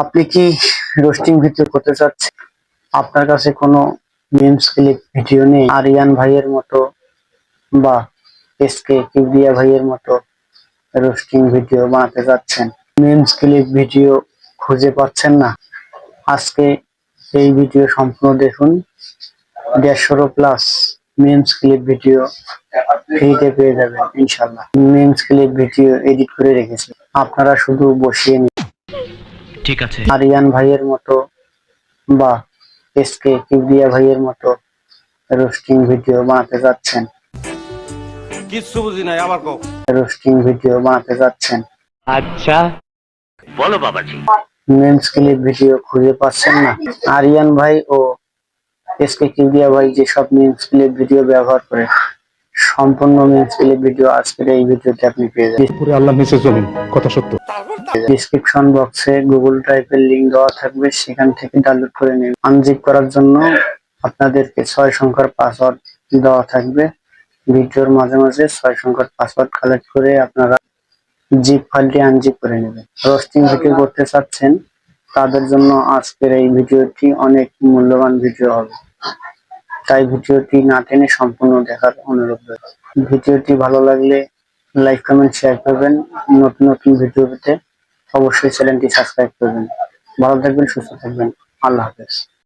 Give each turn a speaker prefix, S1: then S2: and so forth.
S1: আপনি কি roasting video করতে চাচ্ছেন? আপনার কাছে কোনো মিমস ক্লিপ ভিডিও নেই? আরিয়ান ভাইয়ের মতো বা এস কে ভাইয়ের মতো রোস্টিং ভিডিও বানাতে চাচ্ছেন? মিমস ক্লিপ ভিডিও খুঁজে পাচ্ছেন না? আজকে এই ভিডিও সম্পূর্ণ দেখুন। দেড়শোরও প্লাস মিমস ক্লিপ ভিডিও ফ্রিতে পেয়ে যাবেন ইনশাল্লাহ মিমস ক্লিপ ভিডিও এডিট করে রেখেছি। আপনারা শুধু বসিয়ে
S2: ঠিক আছে।
S1: আরিয়ান ভাইয়ের মতো বা এস কে কিবরিয়া ভাইয়ের মতো রোস্টিং ভিডিও বানাতে যাচ্ছেন।
S3: কিচ্ছু বুঝি নাই আবার কও।
S1: রোস্টিং ভিডিও বানাতে যাচ্ছেন।
S2: আচ্ছা। বলো বাবাজি।
S1: মেন্স ক্লিপ ভিডিও খুঁজে পাচ্ছেন না। আরিয়ান ভাই ও এস কে কিবরিয়া ভাই যেসব মিমস ক্লিপ ভিডিও ব্যবহার করে সম্পূর্ণ মিমস ভিডিও আজকের এই ভিডিওতে আপনি পেয়ে যাবেন।
S4: পুরে আল্লাহ নিচে জমিন কথা সত্য।
S1: ডিসক্রিপশন বক্সে গুগল ড্রাইভের লিংক দেওয়া থাকবে সেখান থেকে ডাউনলোড করে নিন আনজিপ করার জন্য আপনাদেরকে ছয় সংখ্যার পাসওয়ার্ড দেওয়া থাকবে। ভিডিওর মাঝে মাঝে ছয় সংখ্যার পাসওয়ার্ড কালেক্ট করে আপনারা জিপ ফাইলটি আনজিপ করে নেবেন। রোস্টিং ভিডিও করতে চাচ্ছেন তাদের জন্য আজকের এই ভিডিওটি অনেক মূল্যবান ভিডিও হবে। তাই ভিডিওটি না টেনে সম্পূর্ণ দেখার অনুরোধ রয়েছে ভিডিওটি ভালো লাগলে লাইক, কমেন্ট শেয়ার করবেন। নতুন নতুন ভিডিও পেতে অবশ্যই চ্যানেলটি সাবস্ক্রাইব করবেন। ভালো থাকবেন, সুস্থ থাকবেন। আল্লাহ হাফেজ।